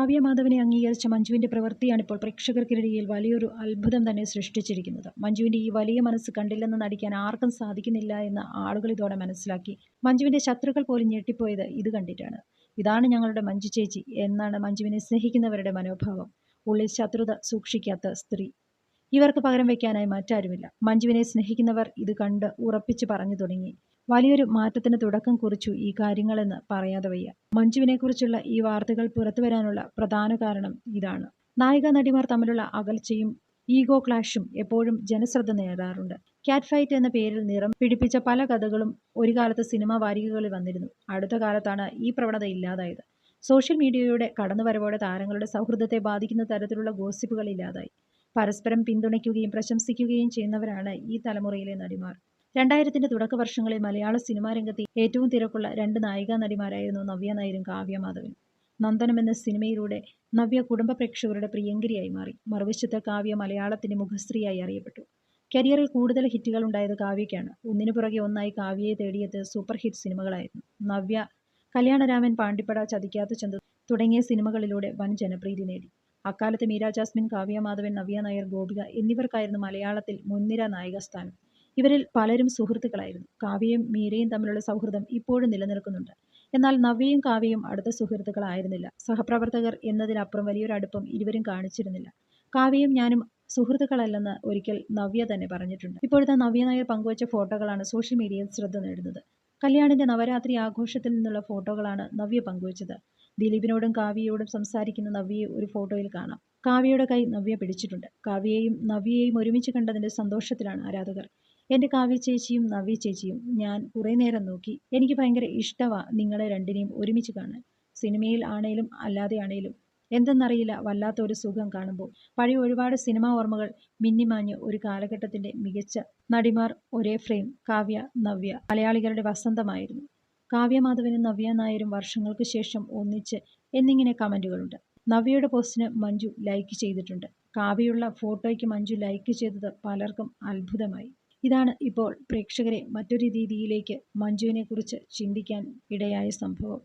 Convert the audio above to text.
കാവ്യ മാധവനെ അംഗീകരിച്ച മഞ്ജുവിന്റെ പ്രവൃത്തിയാണ് ഇപ്പോൾ പ്രേക്ഷകർക്കിടയിൽ വലിയൊരു അത്ഭുതം തന്നെ സൃഷ്ടിച്ചിരിക്കുന്നത്. മഞ്ജുവിന്റെ ഈ വലിയ മനസ്സ് കണ്ടില്ലെന്ന് നടിക്കാൻ ആർക്കും സാധിക്കുന്നില്ല എന്ന് ആളുകൾ ഇതോടെ മനസ്സിലാക്കി. മഞ്ജുവിന്റെ ശത്രുക്കൾ പോലും ഞെട്ടിപ്പോയത് ഇത് കണ്ടിട്ടാണ്. ഇതാണ് ഞങ്ങളുടെ മഞ്ജു ചേച്ചി എന്നാണ് മഞ്ജുവിനെ സ്നേഹിക്കുന്നവരുടെ മനോഭാവം. ഉള്ളിൽ ശത്രുത സൂക്ഷിക്കാത്ത സ്ത്രീ. ഇവർക്ക് പകരം വയ്ക്കാനായി മറ്റാരുമില്ല. മഞ്ജുവിനെ സ്നേഹിക്കുന്നവർ ഇത് കണ്ട് ഉറപ്പിച്ച് പറഞ്ഞു തുടങ്ങി. വലിയൊരു മാറ്റത്തിന് തുടക്കം കുറിച്ചു ഈ കാര്യങ്ങളെന്ന് പറയാതെ വയ്യ. മഞ്ജുവിനെക്കുറിച്ചുള്ള ഈ വാർത്തകൾ പുറത്തു വരാനുള്ള പ്രധാന കാരണം ഇതാണ്. നായിക നടിമാർ തമ്മിലുള്ള അകൽച്ചയും ഈഗോ ക്ലാഷും എപ്പോഴും ജനശ്രദ്ധ നേടാറുണ്ട്. കാറ്റ് ഫൈറ്റ് എന്ന പേരിൽ നിറം പിടിപ്പിച്ച പല കഥകളും ഒരു കാലത്ത് സിനിമാ വാരികകളിൽ വന്നിരുന്നു. അടുത്ത കാലത്താണ് ഈ പ്രവണത ഇല്ലാതായത്. സോഷ്യൽ മീഡിയയുടെ കടന്നുവരവോടെ താരങ്ങളുടെ സൗഹൃദത്തെ ബാധിക്കുന്ന തരത്തിലുള്ള ഗോസിപ്പുകൾ ഇല്ലാതായി. പരസ്പരം പിന്തുണയ്ക്കുകയും പ്രശംസിക്കുകയും ചെയ്യുന്നവരാണ് ഈ തലമുറയിലെ നടിമാർ. രണ്ടായിരത്തിന്റെ തുടക്ക വർഷങ്ങളിൽ മലയാള സിനിമാ രംഗത്തെ ഏറ്റവും തിരക്കുള്ള രണ്ട് നായികാ നടിമാരായിരുന്നു നവ്യ നായരും കാവ്യ മാധവനും. നന്ദനം എന്ന സിനിമയിലൂടെ നവ്യ കുടുംബ പ്രേക്ഷകരുടെ പ്രിയങ്കരിയായി മാറി. മറുവശത്ത് കാവ്യ മലയാളത്തിന്റെ മുഖസ്ത്രീയായി അറിയപ്പെട്ടു. കരിയറിൽ കൂടുതൽ ഹിറ്റുകൾ ഉണ്ടായത് കാവ്യയ്ക്കാണ്. ഒന്നിനു പുറകെ ഒന്നായി കാവ്യയെ തേടിയത് സൂപ്പർ ഹിറ്റ് സിനിമകളായിരുന്നു. നവ്യ കല്യാണരാമൻ പാണ്ടിപ്പട ചതിക്കാത്ത ചന്തു തുടങ്ങിയ സിനിമകളിലൂടെ വൻ ജനപ്രീതി നേടി. അക്കാലത്ത് മീര ജാസ്മിൻ കാവ്യ മാധവൻ നവ്യ നായർ ഗോപിക എന്നിവർക്കായിരുന്നു മലയാളത്തിൽ മുൻനിര നായികസ്ഥാനം. ഇവരിൽ പലരും സുഹൃത്തുക്കളായിരുന്നു. കാവ്യയും മീരയും തമ്മിലുള്ള സൗഹൃദം ഇപ്പോഴും നിലനിൽക്കുന്നുണ്ട്. എന്നാൽ നവ്യയും കാവ്യയും അടുത്ത സുഹൃത്തുക്കളായിരുന്നില്ല. സഹപ്രവർത്തകർ എന്നതിനപ്പുറം വലിയൊരു അടുപ്പം ഇരുവരും കാണിച്ചിരുന്നില്ല. കാവ്യയും ഞാനും സുഹൃത്തുക്കളല്ലെന്ന് ഒരിക്കൽ നവ്യ തന്നെ പറഞ്ഞിട്ടുണ്ട്. ഇപ്പോഴത്തെ നവ്യ നായർ പങ്കുവച്ച ഫോട്ടോകളാണ് സോഷ്യൽ മീഡിയയിൽ ശ്രദ്ധ നേടുന്നത്. കല്യാണിന്റെ നവരാത്രി ആഘോഷത്തിൽ നിന്നുള്ള ഫോട്ടോകളാണ് നവ്യ പങ്കുവച്ചത്. ദിലീപിനോടും കാവ്യയോടും സംസാരിക്കുന്ന നവ്യയെ ഒരു ഫോട്ടോയിൽ കാണാം. കാവ്യയുടെ കൈ നവ്യ പിടിച്ചിട്ടുണ്ട്. കാവ്യയെയും നവ്യയെയും ഒരുമിച്ച് കണ്ടതിന്റെ സന്തോഷത്തിലാണ് ആരാധകർ. എന്റെ കാവ്യ ചേച്ചിയും നവ്യ ചേച്ചിയും ഞാൻ കുറേ നേരം നോക്കി. എനിക്ക് ഭയങ്കര ഇഷ്ടമാണ് നിങ്ങളെ രണ്ടിനെയും ഒരുമിച്ച് കാണാൻ. സിനിമയിൽ ആണേലും അല്ലാതെ ആണേലും. എന്തെന്നറിയില്ല വല്ലാത്ത ഒരു സുഖം കാണുമ്പോൾ. പഴയ ഒരുപാട് സിനിമാ ഓർമ്മകൾ മിന്നിമാഞ്ഞ് ഒരു കാലഘട്ടത്തിന്റെ മികച്ച നടിമാർ ഒരേ ഫ്രെയിം കാവ്യ നവ്യ മലയാളികളുടെ വസന്തമായിരുന്നു. കാവ്യമാധവനും നവ്യ നായരും വർഷങ്ങൾക്ക് ശേഷം ഒന്നിച്ച് എന്നിങ്ങനെ കമന്റുകളുണ്ട് നവ്യയുടെ പോസ്റ്റിന് മഞ്ജു ലൈക്ക് ചെയ്തിട്ടുണ്ട്. കാവ്യയുള്ള ഫോട്ടോയ്ക്ക് മഞ്ജു ലൈക്ക് ചെയ്തത് പലർക്കും അത്ഭുതമായി. ഇതാണ് ഇപ്പോൾ പ്രേക്ഷകരെ മറ്റൊരു രീതിയിലേക്ക് മഞ്ജുവിനെക്കുറിച്ച് ചിന്തിക്കാൻ ഇടയായ സംഭവം.